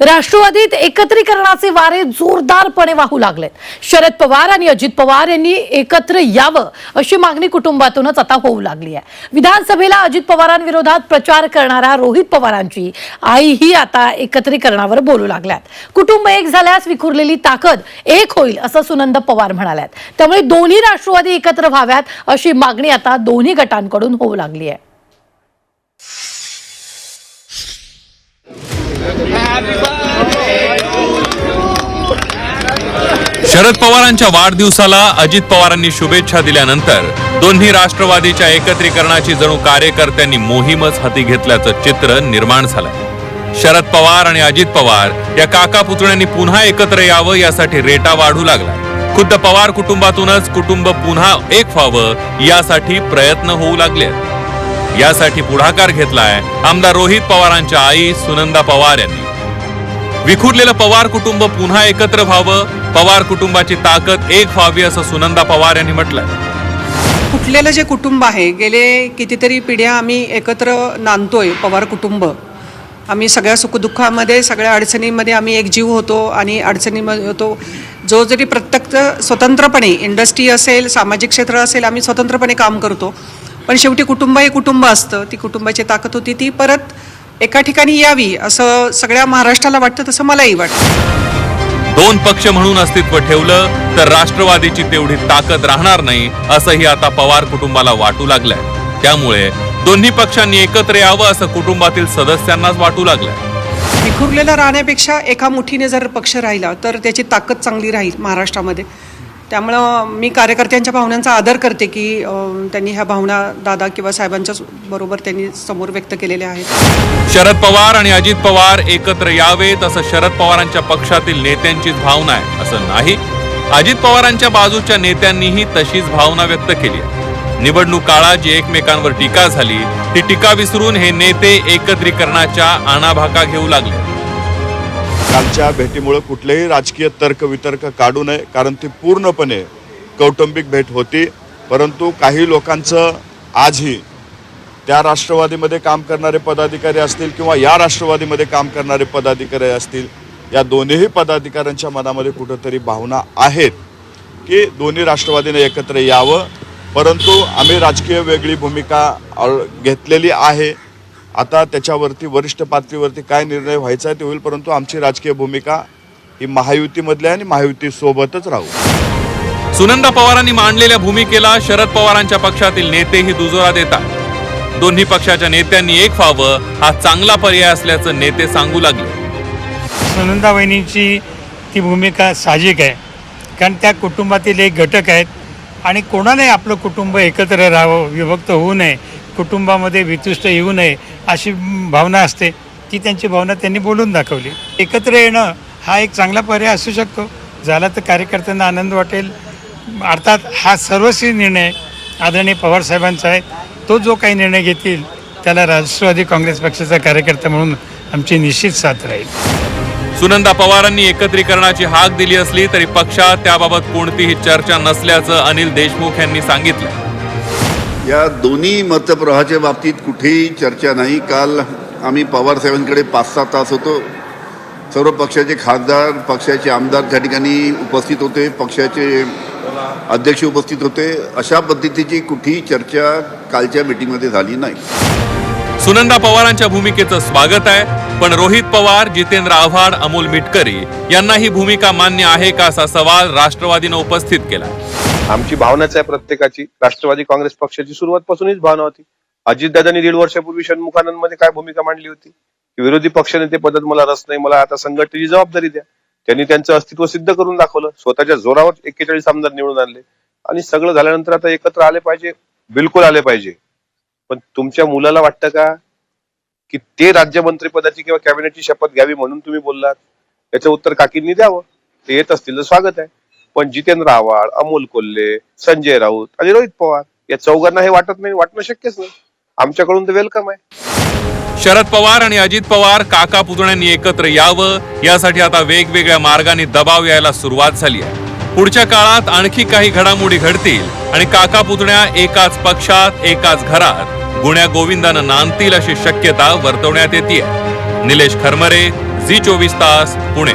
राष्ट्रवादीत एकत्रीकरणाचे वारे जोरदारपणे वाहू लागलेत. शरद पवार आणि अजित पवार यांनी एकत्र यावं अशी मागणी कुटुंबातूनच आता होऊ लागली आहे. विधानसभेला अजित पवारांविरोधात प्रचार करणाऱ्या रोहित पवारांची आईही आता एकत्रीकरणावर बोलू लागल्यात. कुटुंब एक झाल्यास विखुरलेली ताकद एक होईल असं सुनंद पवार म्हणाल्यात. त्यामुळे दोन्ही राष्ट्रवादी एकत्र व्हाव्यात अशी मागणी आता दोन्ही गटांकडून होऊ लागली आहे. शरद पवारांच्या वाढदिवसाला अजित पवारांनी शुभेच्छा दिल्यानंतर दोन्ही राष्ट्रवादीच्या एकत्रीकरणाची जणू कार्यकर्त्यांनी मोहीमच हाती घेतल्याचं चित्र निर्माण झालंय शरद पवार आणि अजित पवार या काका पुतण्यांनी पुन्हा एकत्र यावं यासाठी रेटा वाढू लागला. खुद्द पवार कुटुंबातूनच कुटुंब पुन्हा एक व्हावं यासाठी प्रयत्न होऊ लागले. यासाठी पुढाकार घेतलाय आमदार रोहित पवारांच्या आई सुनंदा पवार यांनी. विखुरलेलं पवार कुटुंब पुन्हा एकत्र व्हावं. पवार कुटुंबाची ताकद एक व्हावी असं सुनंदा पवार यांनी म्हटलंय. फुटलेलं जे कुटुंब आहे गेले कितीतरी पिढ्या आम्ही एकत्र नांदतोय पवार कुटुंब. आम्ही सगळ्या सुखदुःखामध्ये सगळ्या अडचणींमध्ये आम्ही एकजीव होतो आणि अडचणीमध्ये होतो. जो जरी प्रत्यक्ष स्वतंत्रपणे इंडस्ट्री असेल सामाजिक क्षेत्र असेल आम्ही स्वतंत्रपणे काम करतो. पण शेवटी कुटुंब हे कुटुंब असतं. ती कुटुंबाची ताकद होती ती परत एका ठिकाणी यावी असं सगळ्या महाराष्ट्राला वाटतं तसं मलाही वाटतं. दोन पक्ष म्हणून अस्तित्व ठेवलं तर राष्ट्रवादीची तेवढी ताकद राहणार नाही असंही आता पवार कुटुंबाला वाटू लागलंय. त्यामुळे दोन्ही पक्षांनी एकत्र यावं असं कुटुंबातील सदस्यांनाच वाटू लागलंय. विखुरलेला राहण्यापेक्षा एका मुठीने जर पक्ष राहिला तर त्याची ताकद चांगली राहील महाराष्ट्रामध्ये. त्यामुळं मी कार्यकर्त्यांच्या भावनांचा आदर करते की त्यांनी ह्या भावना दादा किंवा साहेबांच्या बरोबर त्यांनी समोर व्यक्त केलेल्या आहेत. शरद पवार आणि अजित पवार एकत्र यावेत असं शरद पवारांच्या पक्षातील नेत्यांचीच भावना आहे असं नाही. अजित पवारांच्या बाजूच्या नेत्यांनीही तशीच भावना व्यक्त केली निवडणूक काळात जी एकमेकांवर टीका झाली ती टीका विसरून हे नेते एकत्रीकरणाच्या आणाभाका घेऊ लागले. कालच्या भेटीमुळे कुठलेही राजकीय तर्क वितर्क काढू नये कारण ती पूर्णपणे कौटुंबिक भेट होती. परंतु काही लोकांचं आजही त्या राष्ट्रवादीमध्ये काम करणारे पदाधिकारी असतील किंवा या राष्ट्रवादीमध्ये काम करणारे पदाधिकारी असतील या दोन्हीही पदाधिकाऱ्यांच्या मनामध्ये कुठंतरी भावना आहेत की दोन्ही राष्ट्रवादीने एकत्र यावं. परंतु आम्ही राजकीय वेगळी भूमिका घेतलेली आहे. आता त्याच्यावरती वरिष्ठ पातळीवरती काय निर्णय व्हायचा आहे ते होईल परंतु आमची राजकीय भूमिका ही महायुतीमधली आहे आणि महायुतीसोबतच राहू. सुनंदा पवारांनी मांडलेल्या भूमिकेला शरद पवारांच्या पक्षातील नेतेही दुजोरा देतात. दोन्ही पक्षाच्या नेत्यांनी एक व्हावं हा चांगला पर्याय असल्याचं नेते सांगू लागले. सुनंदा वहिनींची ती भूमिका साहजिक आहे कारण त्या कुटुंबातील एक घटक आहेत आणि कोणालाही आपलं कुटुंब एकत्र राहावं विभक्त होऊ नये कुटुंबामध्ये वितुष्ट येऊ नये अशी भावना असते. ती त्यांची भावना त्यांनी बोलून दाखवली. एकत्र येणं हा एक चांगला पर्याय असू शकतो. झाला तर कार्यकर्त्यांना आनंद वाटेल. अर्थात हा सर्वस्वी निर्णय आदरणीय पवारसाहेबांचा आहे. तो जो काही निर्णय घेतील त्याला राष्ट्रवादी काँग्रेस पक्षाचा कार्यकर्ता म्हणून आमची निश्चित साथ राहील. सुनंदा पवारांनी एकत्रीकरणाची हाक दिली असली तरी पक्षात त्याबाबत कोणतीही चर्चा नसल्याचं अनिल देशमुख यांनी सांगितलं. या दोन्ही मतप्रवाहाच्या बाबतीत कुठेही चर्चा नाही. काल आम्ही पवार साहेबांकडे पाच सहा तास होतो. सर्व पक्षाचे खासदार पक्षाचे आमदार त्या ठिकाणी उपस्थित होते. पक्षाचे अध्यक्ष उपस्थित होते. अशा पद्धतीची कुठेही चर्चा कालच्या मीटिंगमध्ये झाली नाही. सुनंदा पवारांच्या भूमिकेचं स्वागत आहे. पण रोहित पवार जितेंद्र आव्हाड अमोल मिटकरी यांना ही भूमिका मान्य आहे का असा सवाल राष्ट्रवादीनं उपस्थित केला. आमची भावनाच आहे प्रत्येकाची. राष्ट्रवादी काँग्रेस पक्षाची सुरुवातपासूनच भावना होती. अजितदादांनी दीड वर्षापूर्वी षण्मुखानंदमध्ये काय भूमिका मांडली होती? की विरोधी पक्षनेते पदात मला रस नाही मला आता संघटनेची जबाबदारी द्या. त्यांनी त्यांचं अस्तित्व सिद्ध करून दाखवलं. स्वतःच्या जोरावर एक्केचाळीस आमदार निवडून आणले. आणि सगळं झाल्यानंतर आता एकत्र आले पाहिजे बिलकुल आले पाहिजे. पण तुमच्या मुलाला वाटतं का? की ते राज्यमंत्री पदाची किंवा कॅबिनेटची शपथ घ्यावी म्हणून तुम्ही बोललात? याचं उत्तर काकींनी द्यावं. ते येत असतील तर स्वागत आहे. पण जितेंद्र आव्हाड अमोल कोल्हे संजय राऊत आणि रोहित पवार या चौघांना हे वाटत नाही वाटणं शक्यच नाही. आमच्याकडून तर वेलकम आहे. शरद पवार आणि अजित पवार काका पुतण्यांनी एकत्र यावं यासाठी आता वेगवेगळ्या मार्गाने दबाव यायला सुरुवात झाली आहे. पुढच्या काळात आणखी काही घडामोडी घडतील आणि काका पुतण्या एकाच पक्षात एकाच घरात. गुण्या गोविंदानं नांदतील अशी शक्यता वर्तवण्यात येते निलेश खरमरे झी चोवीस तास पुणे.